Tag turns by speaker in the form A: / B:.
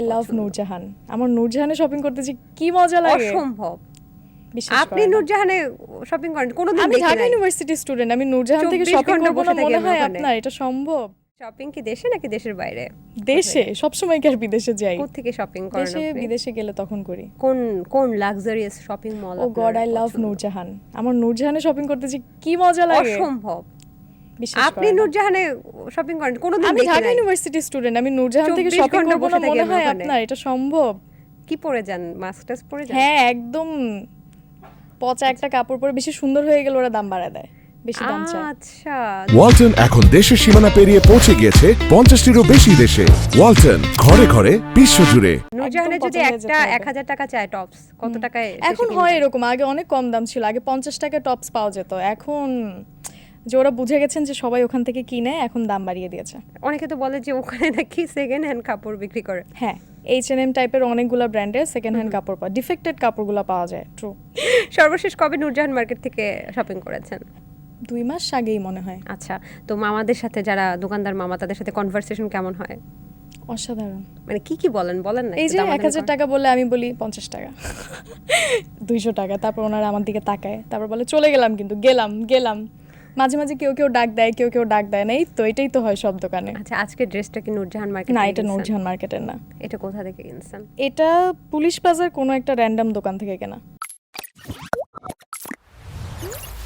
A: I love Nurjahan. আমার নূরজাহানে shopping করতে যে কি মজা লাগে।
B: অসম্ভব। আপনি নূরজাহানে শপিং করেন কোনোদিন
A: আমি ঢাকা ইউনিভার্সিটি স্টুডেন্ট আমি নূরজাহান থেকে শপিং করব না মনে হয় আপনার এটা সম্ভব।
B: শপিং কি দেশে নাকি দেশের বাইরে?
A: দেশে সবসময় কি আর বিদেশে যাই?
B: কোত্থেকে শপিং করেন
A: দেশে বিদেশে গেলে তখন করি।
B: কোন কোন লাক্সারিয়াস শপিং মল
A: ও গড আই লাভ নূরজাহান। আমার নূরজাহানে শপিং করতে যে কি মজা লাগে।
B: অসম্ভব। আপনি। নূরজাহানে শপিং করেন কোনোদিন
A: আমি ঢাকা ইউনিভার্সিটি স্টুডেন্ট আমি নূরজাহান থেকে শপিং করব না মনে হয় আপনার এটা সম্ভব?
B: কি পরে যান? মাস্ক টাস্ক পরে যান?
A: হ্যাঁ একদম পচা একটা কাপড় পরে বেশি সুন্দর হয়ে গেলে ওরা দাম বাড়ায় দেয় বেশি দাম চায়।
B: আচ্ছা।
C: ওয়ালটন এখন দেশের সীমানা পেরিয়ে পৌঁছে গিয়েছে পঞ্চাশটিরও বেশি দেশে। ওয়ালটন ঘরে ঘরে বিশ্বজুড়ে
B: নূরজাহানে
A: একদম
B: যদি একটা
A: যেতে হবে।
B: এক হাজার টাকা চায় টপস কত টাকায়
A: এখন হয় এরকম আগে অনেক কম দাম ছিল আগে পঞ্চাশ টাকা টপস পাওয়া যেত এখন যে ওরা বুঝে গেছেন যে সবাই ওখান থেকে কিনে এখন দাম বাড়িয়ে দিয়েছে।
B: অনেকে তো বলে যে ওখানে নাকি সেকেন্ড হ্যান্ড কাপড় বিক্রি করে।
A: হ্যাঁ এইচ এন এম টাইপের অনেকগুলো ব্র্যান্ডের সেকেন্ড হ্যান্ড কাপড় পাওয়া ডিফেক্টেড কাপড়গুলো পাওয়া যায় ট্রু
B: সর্বশেষ কবে নূরজাহান মার্কেট থেকে শপিং করেছেন?
A: দুই মাস আগেই মনে হয়।
B: আচ্ছা তো মামাদের সাথে যারা দোকানদার মামা তাদের সাথে কনভারসেশন কেমন হয়?
A: অসাধারণ।
B: মানে কি কি বলেন? বলেন না
A: এই যে এক হাজার টাকা বললে আমি বলি পঞ্চাশ টাকা দুইশো টাকা তারপর ওনারা আমার দিকে তাকায় তারপর বলে চলে গেলাম কিন্তু গেলাম গেলাম। মাঝে মাঝে কেউ কেউ ডাক দেয় কেউ কেউ ডাক দেয় না। এই তো এটাই তো হয় সব দোকানে।
B: আচ্ছা আজকে ড্রেসটা কি নূরজাহান মার্কেট
A: না এটা নূরজাহান মার্কেটের না।
B: এটা কোথা থেকে কিনছেন?
A: এটা পুলিশ বাজার কোনো একটা র্যান্ডম দোকান থেকে কেনা।